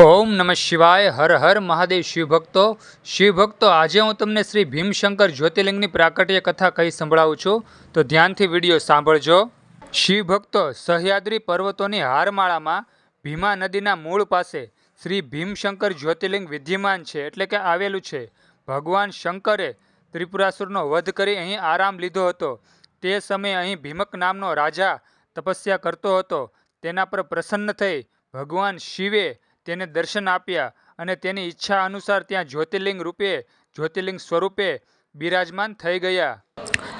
ઓમ નમઃ શિવાય, હર હર મહાદેવ શિવભક્તો. શિવભક્તો, આજે હું તમને શ્રી ભીમશંકર જ્યોતિર્લિંગની પ્રાકટ્ય કથા કહી સંભળાવું છું. તો ધ્યાનથી વીડિયો સાંભળજો. શિવભક્તો, સહ્યાદ્રી પર્વતોની હારમાળામાં ભીમા નદીના મૂળ પાસે શ્રી ભીમશંકર જ્યોતિર્લિંગ વિદ્યમાન છે, એટલે કે આવેલું છે. ભગવાન શંકરે ત્રિપુરાસુરનો વધ કરી અહીં આરામ લીધો હતો. તે સમયે અહીં ભીમક નામનો રાજા તપસ્યા કરતો હતો. તેના પર પ્રસન્ન થઈ ભગવાન શિવે તેને દર્શન આપ્યા અને તેની ઈચ્છા અનુસાર ત્યાં જ્યોતિર્લિંગ રૂપે, જ્યોતિર્લિંગ સ્વરૂપે બિરાજમાન થઈ ગયા.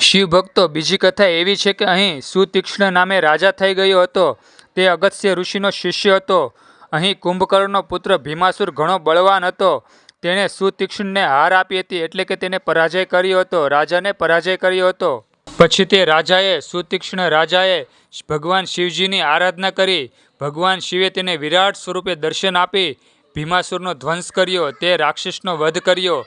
શિવ ભક્તો બીજી કથા એવી છે કે અહીં સુતીક્ષ્ણ નામે રાજા થઈ ગયો હતો. તે અગત્ય ઋષિનો શિષ્ય હતો. અહીં કુંભકર્ણનો પુત્ર ભીમાસુર ઘણો બળવાન હતો. તેણે સુતીક્ષ્ણને હાર આપી હતી એટલે કે તેને પરાજય કર્યો હતો, રાજાને પરાજય કર્યો હતો. પછી તે રાજાએ, સુતીક્ષ્ણ રાજાએ ભગવાન શિવજીની આરાધના કરી. ભગવાન શિવે તેને વિરાટ સ્વરૂપે દર્શન આપી, ભીમાસુરનો ધ્વંસ કર્યો, તે રાક્ષસનો વધ કર્યો.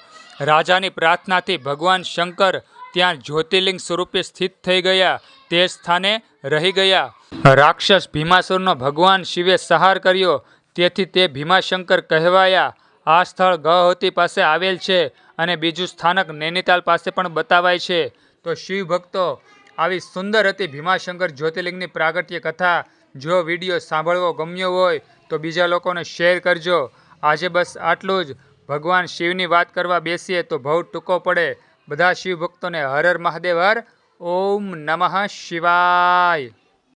રાજાની પ્રાર્થનાથી ભગવાન શંકર ત્યાં જ્યોતિર્લિંગ સ્વરૂપે સ્થિત થઈ ગયા, તે સ્થાને રહી ગયા. રાક્ષસ ભીમાસુરનો ભગવાન શિવે સહાર કર્યો, તેથી તે ભીમાશંકર કહેવાયા, આ સ્થળ ગહવતી પાસે આવેલ છે અને બીજું સ્થાનક નૈનીતાલ પાસે પણ બતાવાય છે. તો શિવ ભક્તો આવી સુંદર હતી ભીમાશંકર જ્યોતિર્લિંગની પ્રાગટ્ય કથા. જો વીડિયો સાંભળવો ગમ્યો હોય તો બીજા લોકોને શેર કરજો. આજે બસ આટલું જ. ભગવાન શિવની વાત કરવા બેસીએ તો બહુ ટૂંકો પડે. બધા શિવ ભક્તોને હર હર મહાદેવ હર. ઓમ નમઃ શિવાય.